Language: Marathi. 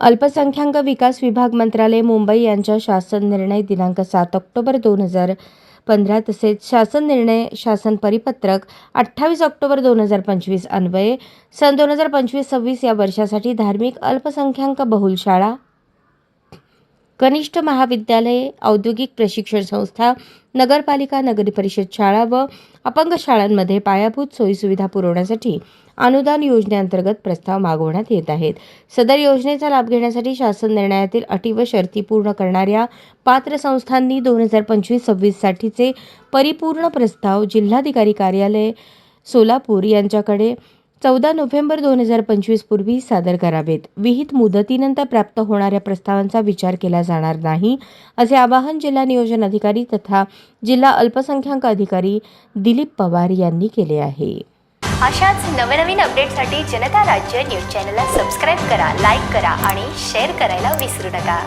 अल्पसंख्याक विकास विभाग मंत्रालय मुंबई यांच्या शासन निर्णय दिनांक सात ऑक्टोबर दोन हजार पंधरा तसेच शासन निर्णय शासन परिपत्रक अठ्ठावीस ऑक्टोबर दोन हजार पंचवीस अन्वये सन दोन हजार पंचवीस सव्वीस या वर्षासाठी धार्मिक अल्पसंख्याक बहुल शाळा कनिष्ठ महाविद्यालये औद्योगिक प्रशिक्षण संस्था नगरपालिका नगरपरिषद शाळा व अपंग शाळांमध्ये पायाभूत सोयीसुविधा पुरवण्यासाठी अनुदान योजनेअंतर्गत प्रस्ताव मागवण्यात येत आहेत. सदर योजनेचा लाभ घेण्यासाठी शासन निर्णयातील अटी व शर्ती पूर्ण करणाऱ्या पात्र संस्थांनी दोन हजार पंचवीस सव्वीससाठीचे परिपूर्ण प्रस्ताव जिल्हाधिकारी कार्यालय सोलापूर यांच्याकडे चौदा नोव्हेंबर दोन हजार पंचवीस पूर्वी सादर करावेत. विहित मुदतीनंतर प्राप्त होणाऱ्या प्रस्तावांचा विचार केला जाणार नाही असे आवाहन जिल्हा नियोजन अधिकारी तथा जिल्हा अल्पसंख्याक अधिकारी दिलीप पवार यांनी केले आहे. अशाच नवनवीन अपडेटसाठी जनता राज्य न्यूज चॅनलला सबस्क्राईब करा लाईक करा आणि शेअर करायला विसरू नका.